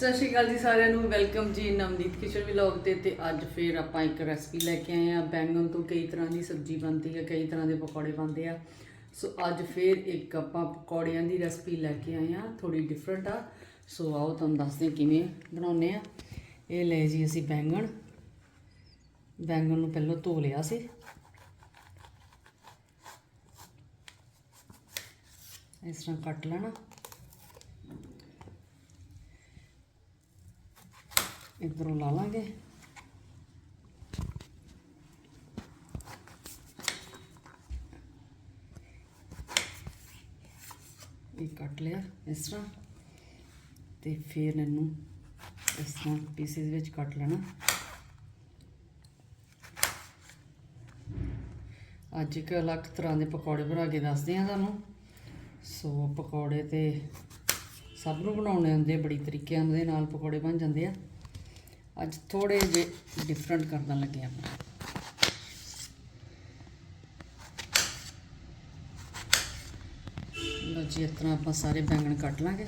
ਸਤਿ ਸ਼੍ਰੀ ਅਕਾਲ ਜੀ ਸਾਰਿਆਂ ਨੂੰ, ਵੈਲਕਮ ਜੀ ਨਵਨੀਤ ਕਿਚਨ ਵਲੌਗ ਤੇ ਤੇ ਅੱਜ ਫੇਰ ਆਪਾਂ ਇੱਕ ਰੈਸਪੀ ਲੈ ਕੇ ਆਏ ਆ ਬੈਂਗਣ ਤੋਂ ਕਈ ਤਰ੍ਹਾਂ ਦੀ ਸਬਜ਼ੀ ਬਣਦੀ ਹੈ ਕਈ ਤਰ੍ਹਾਂ ਦੇ ਪਕੌੜੇ ਬਣਦੇ ਆ। ਸੋ ਅੱਜ ਫੇਰ ਇੱਕ ਆਪਾਂ ਪਕੌੜਿਆਂ ਦੀ ਰੈਸਪੀ ਲੈ ਕੇ ਆਏ ਆ ਥੋੜੀ ਡਿਫਰੈਂਟ ਆ। ਸੋ ਆਓ ਤੁਹਾਨੂੰ ਦੱਸਦੇ ਕਿਵੇਂ ਬਣਾਉਨੇ ਆ। ਇਹ ਲੈ ਜੀ ਅਸੀਂ ਬੈਂਗਣ। ਬੈਂਗਣ ਨੂੰ ਪਹਿਲਾਂ ਧੋ ਲਿਆ ਸੀ। ਇਸ ਤਰ੍ਹਾਂ ਕੱਟ ਲੈਣਾ। ਇਧਰੋਂ ਲਾ ਲਾਂਗੇ। ਇਹ ਕੱਟ ਲਿਆ ਇਸ ਤਰ੍ਹਾਂ ਤੇ ਫਿਰ ਇਹਨੂੰ ਇਸ ਤਰ੍ਹਾਂ ਪੀਸਿਸ ਵਿੱਚ ਕੱਟ ਲੈਣਾ। ਅੱਜ ਇੱਕ ਅਲੱਗ ਤਰ੍ਹਾਂ ਦੇ ਪਕੌੜੇ ਬਣਾ ਕੇ ਦੱਸਦੇ ਆ ਤੁਹਾਨੂੰ। ਸੋ ਪਕੌੜੇ ਤੇ ਸਭ ਨੂੰ ਬਣਾਉਣੇ ਹੁੰਦੇ ਬੜੀ ਤਰੀਕਿਆਂ ਦੇ ਨਾਲ ਪਕੌੜੇ ਬਣ ਜਾਂਦੇ ਆ। ਅੱਜ ਥੋੜੇ ਜਿਹੇ ਡਿਫਰੈਂਟ ਕਰਨ ਲੱਗੇ ਆਪਾਂ ਲਓ ਜੀ, ਇਸ ਤਰ੍ਹਾਂ ਆਪਾਂ ਸਾਰੇ ਬੈਂਗਣ ਕੱਟ ਲਾਂਗੇ।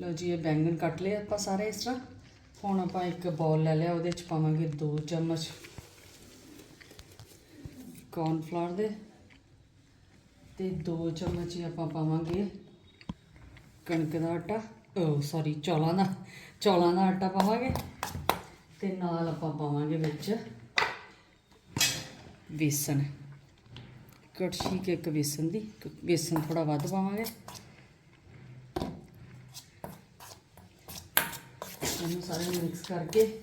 ਲਓ ਜੀ, ਇਹ ਬੈਂਗਣ ਕੱਟ ਲਏ ਆਪਾਂ ਸਾਰੇ ਇਸ ਤਰ੍ਹਾਂ। ਹੁਣ ਆਪਾਂ ਇੱਕ ਬਾਉਲ ਲੈ ਲਿਆ, ਉਹਦੇ ਚ ਪਾਵਾਂਗੇ 2 ਚਮਚ ਕੌਰਨਫਲਾਵਰ ਦੇ ਤੇ 2 ਚਮਚ ਹੀ ਆਪਾਂ ਪਾਵਾਂਗੇ ਕਣਕ ਦਾ ਆਟਾ ਓ ਸੌਰੀ ਚੌਲਾਂ ਦਾ। ਚੌਲਾਂ ਦਾ ਆਟਾ ਪਾਵਾਂਗੇ ਤੇ ਨਾਲ ਆਪਾਂ ਪਾਵਾਂਗੇ ਵਿੱਚ ਬੇਸਣ ਕੜਛੀ ਕੇ ਇੱਕ ਬੇਸਣ ਦੀ ਕ- ਬੇਸਣ ਥੋੜਾ ਵੱਧ ਪਾਵਾਂਗੇ। ਇਹਨੂੰ ਸਾਰੇ ਨੂੰ ਮਿਕਸ ਕਰਕੇ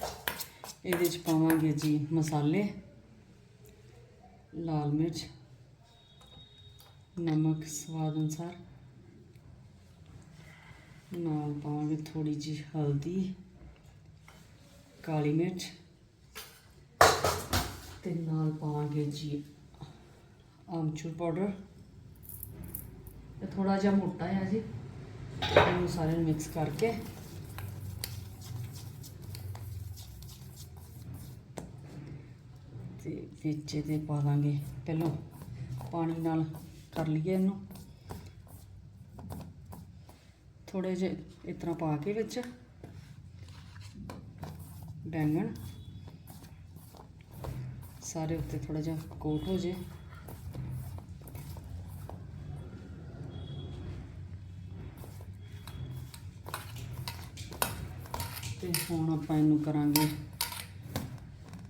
ਇਹਦੇ ਚ ਪਾਵਾਂਗੇ ਜੀ ਮਸਾਲੇ, ਲਾਲ ਮਿਰਚ, ਨਮਕ ਸਵਾਦ ਅਨੁਸਾਰ। ਨਾਲ ਪਾਵਾਂਗੇ ਥੋੜੀ ਜੀ ਹਲਦੀ, ਕਾਲੀ ਮਿਰਚ ਤੇ ਨਾਲ ਪਾਵਾਂਗੇ ਜੀ ਆਮਚੂਰ ਪਾਊਡਰ। ਇਹ ਥੋੜਾ ਜਿਹਾ ਮੋਟਾ ਹੈ ਜੀ, ਇਹਨੂੰ ਸਾਰੇ ਨੂੰ ਮਿਕਸ ਕਰਕੇ। ਤੇ ਵਿੱਚ ਇਹਦੇ ਪਾ ਦਾਂਗੇ, ਪਹਿਲਾਂ ਪਾਣੀ ਨਾਲ ਕਰ ਲਈਏ ਇਹਨੂੰ। ਥੋੜੇ ਜਿਹੇ ਇਸ ਤਰ੍ਹਾਂ ਪਾ ਕੇ ਵਿੱਚ। ਬੈਂਗਣ। ਸਾਰੇ ਉੱਤੇ ਥੋੜਾ ਜਿਹਾ ਕੋਟ ਹੋ ਜੇ। ਤੇ ਹੁਣ ਆਪਾਂ ਇਹਨੂੰ ਕਰਾਂਗੇ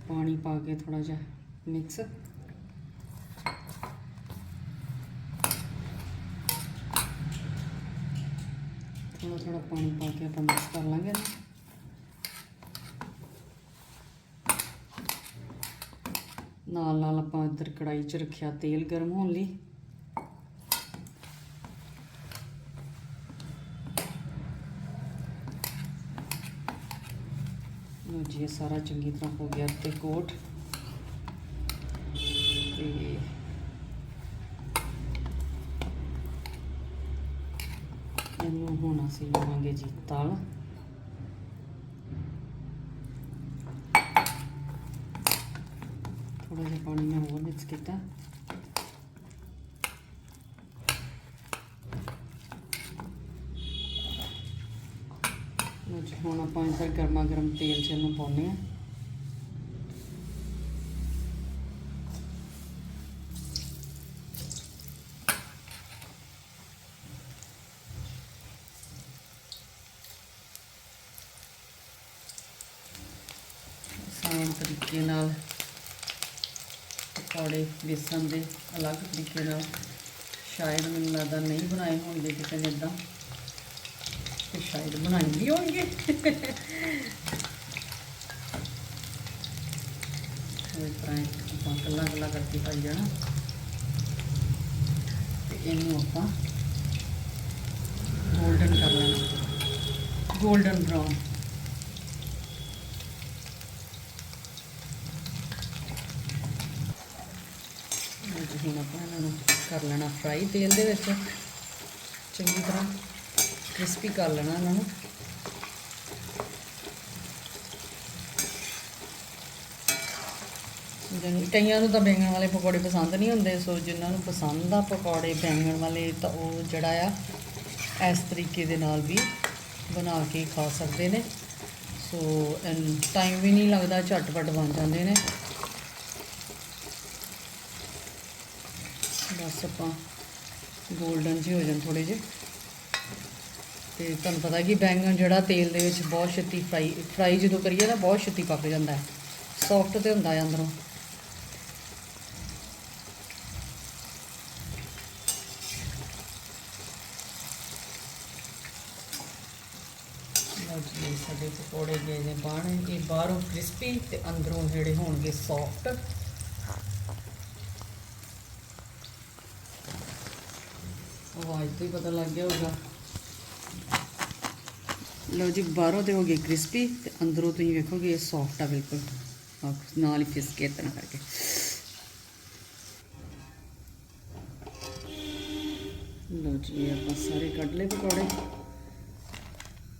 ਪਾਣੀ ਪਾ ਕੇ ਥੋੜਾ ਜਿਹਾ ਮਿਕਸ। ਥੋੜਾ ਥੋੜਾ ਪਾਣੀ ਪਾ ਕੇ ਆਪਾਂ ਮਿਕਸ ਕਰ ਲਾਂਗੇ ਨਾ। ਨਾਲ ਨਾਲ ਆਪਾਂ ਇੱਧਰ ਕੜਾਈ 'ਚ ਰੱਖਿਆ ਤੇਲ ਗਰਮ ਹੋਣ ਲਈ। ਲਓ ਜੀ ਸਾਰਾ ਚੰਗੀ ਤਰ੍ਹਾਂ ਹੋ ਗਿਆ ਤੇ ਕੋਟ। ਤੇ ਇਹਨੂੰ ਹੁਣ ਅਸੀਂ ਲਵਾਂਗੇ ਜੀ ਤਲ। ਥੋੜਾ ਜਿਹਾ ਪਾਣੀ ਮੈਂ ਹੋਰ ਮਿਕਸ ਕੀਤਾ। ਹੁਣ ਆਪਾਂ ਇੱਧਰ ਗਰਮਾ ਗਰਮ ਤੇਲ 'ਚ ਇਹਨੂੰ ਪਾਉਂਦੇ ਆ ਤਰੀਕੇ ਨਾਲ ਪਕੌੜੇ ਬੇਸਣ ਦੇ ਅਲੱਗ ਤਰੀਕੇ ਨਾਲ। ਸ਼ਾਇਦ ਮੈਨੂੰ ਲੱਗਦਾ ਨਹੀਂ ਬਣਾਏ ਹੋਣਗੇ ਕਿਸੇ ਨੇ ਇਦਾਂ ਤੇ ਸ਼ਾਇਦ ਬਣਾਏ ਵੀ ਹੋਣਗੇ। ਇਸ ਤਰ੍ਹਾਂ ਆਪਾਂ ਕੱਲਾ ਕੱਲਾ ਕਰਕੇ ਪਾਈ ਜਾਣਾ। ਤੇ ਇਹਨੂੰ ਆਪਾਂ ਗੋਲਡਨ ਕਰ ਲੈਣਾ। ਗੋਲਡਨ ਬ੍ਰਾਊਨ ਅੱਜ ਹੁਣ ਆਪਾਂ ਇਹਨਾਂ ਨੂੰ ਕਰ ਲੈਣਾ ਫਰਾਈ ਤੇਲ ਦੇ ਵਿੱਚ। ਚੰਗੀ ਤਰ੍ਹਾਂ ਕ੍ਰਿਸਪੀ ਕਰ ਲੈਣਾ ਇਹਨਾਂ ਨੂੰ। ਜਿਨ- ਕਈਆਂ ਨੂੰ ਤਾਂ ਬੈਂਗਣ ਵਾਲੇ ਪਕੌੜੇ ਪਸੰਦ ਨਹੀਂ ਹੁੰਦੇ, ਸੋ ਜਿਨ੍ਹਾਂ ਨੂੰ ਪਸੰਦ ਆ ਪਕੌੜੇ ਬੈਂਗਣ ਵਾਲੇ ਤਾਂ ਉਹ ਜਿਹੜਾ ਆ, ਇਸ ਤਰੀਕੇ ਦੇ ਨਾਲ ਵੀ ਬਣਾ ਕੇ ਖਾ ਸਕਦੇ ਨੇ। ਸੋ ਟਾਈਮ ਵੀ ਨਹੀਂ ਲੱਗਦਾ, ਝਟਪਟ ਬਣ ਜਾਂਦੇ ਨੇ। ਬਸ ਆਪਾਂ 골ਡਨ ਜਿਹੇ ਹੋ ਜਾਣ ਥੋੜੇ ਜਿਹੇ। ਤੇ ਤੁਹਾਨੂੰ ਪਤਾ ਕਿ ਬੈਂਗਣ ਜਿਹੜਾ ਤੇਲ ਦੇ ਵਿੱਚ ਬਹੁਤ ਛੇਤੀ ਫਰਾਈ ਫਰਾਈ ਜਦੋਂ ਕਰੀਏ ਤਾਂ ਬਹੁਤ ਛੇਤੀ ਪੱਕ ਜਾਂਦਾ ਹੈ। ਸੌਫਟ ਤੇ ਹੁੰਦਾ ਹੈ ਅੰਦਰੋਂ। ਸਾਡੇ ਪਕੌੜੇ ਗਏ ਨੇ ਬਣ ਇਹ ਬਾਹਰੋਂ ਕ੍ਰਿਸਪੀ ਤੇ ਅੰਦਰੋਂ ਜਿਹੜੇ ਹੋਣਗੇ ਸੌਫਟ ਆਵਾਜ਼ ਤੋਂ ਹੀ ਪਤਾ ਲੱਗ ਗਿਆ ਹੋਊਗਾ। ਲਓ ਜੀ ਬਾਹਰੋਂ ਤੇ ਹੋ ਗਏ ਕ੍ਰਿਸਪੀ ਤੇ ਅੰਦਰੋਂ ਤੁਸੀਂ ਵੇਖੋਗੇ ਇਹ ਸੌਫਟ ਆ ਬਿਲਕੁਲ। ਆਹ, ਨਾਲ ਹੀ ਫਿਸ ਕੇ ਤਰ੍ਹਾਂ ਕਰਕੇ। ਲਓ ਜੀ ਆਪਾਂ ਸਾਰੇ ਕੱਢ ਲਏ ਪਕੌੜੇ।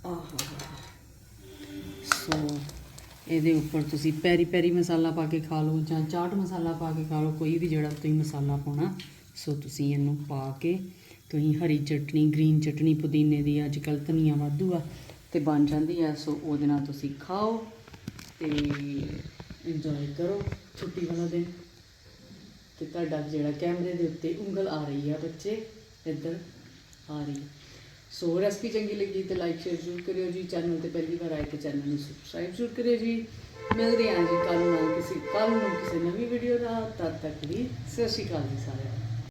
ਆਹਾ ਸੋ ਇਹਦੇ ਉੱਪਰ ਤੁਸੀਂ ਪੈਰੀ ਪੈਰੀ ਮਸਾਲਾ ਪਾ ਕੇ ਖਾ ਲਓ ਜਾਂ ਚਾਟ ਮਸਾਲਾ ਪਾ ਕੇ ਖਾ ਲਓ ਕੋਈ ਵੀ ਜਿਹੜਾ ਤੁਸੀਂ ਮਸਾਲਾ ਪਾਉਣਾ ਸੋ ਤੁਸੀਂ ਇਹਨੂੰ ਪਾ ਕੇ ਤੁਸੀਂ ਹਰੀ ਚਟਨੀ, ਗ੍ਰੀਨ ਚਟਨੀ, ਪੁਦੀਨੇ ਦੀ ਅੱਜ ਕੱਲ ਧਨੀਆ ਵਾਧੂ ਆ ਤੇ ਬਣ ਜਾਂਦੀ ਆ, ਸੋ ਉਹਦੇ ਨਾਲ ਤੁਸੀਂ ਖਾਓ ਤੇ ਇੰਜੋਏ ਕਰੋ ਛੁੱਟੀ ਵਾਲਾ ਦਿਨ। ਤੇ ਤੁਹਾਡਾ ਜਿਹੜਾ ਕੈਮਰੇ ਦੇ ਉੱਤੇ ਉਂਗਲ ਆ ਰਹੀ ਆ ਬੱਚੇ, ਇੱਧਰ ਆ ਰਹੀ ਸੋ ਰੈਸਪੀ ਚੰਗੀ ਲੱਗੀ ਤੇ ਲਾਈਕ ਸ਼ੇਅਰ ਜ਼ਰੂਰ ਕਰਿਓ ਜੀ ਚੈਨਲ ਤੇ ਪਹਿਲੀ ਵਾਰ ਆਏ ਤੇ ਚੈਨਲ ਨੂੰ ਸਬਸਕ੍ਰਾਈਬ ਜ਼ਰੂਰ ਕਰਿਓ ਜੀ। ਮਿਲਦੇ ਹਾਂ ਜੀ ਕੱਲ ਨੂੰ ਕਿਸੇ ਕੱਲ ਨੂੰ ਕਿਸੇ ਨਵੀਂ ਵੀਡੀਓ ਦਾ ਤਦ ਤੱਕ ਲਈ ਸਤਿ ਸ਼੍ਰੀ ਅਕਾਲ ਜੀ ਸਾਰਿਆਂ ਨੂੰ।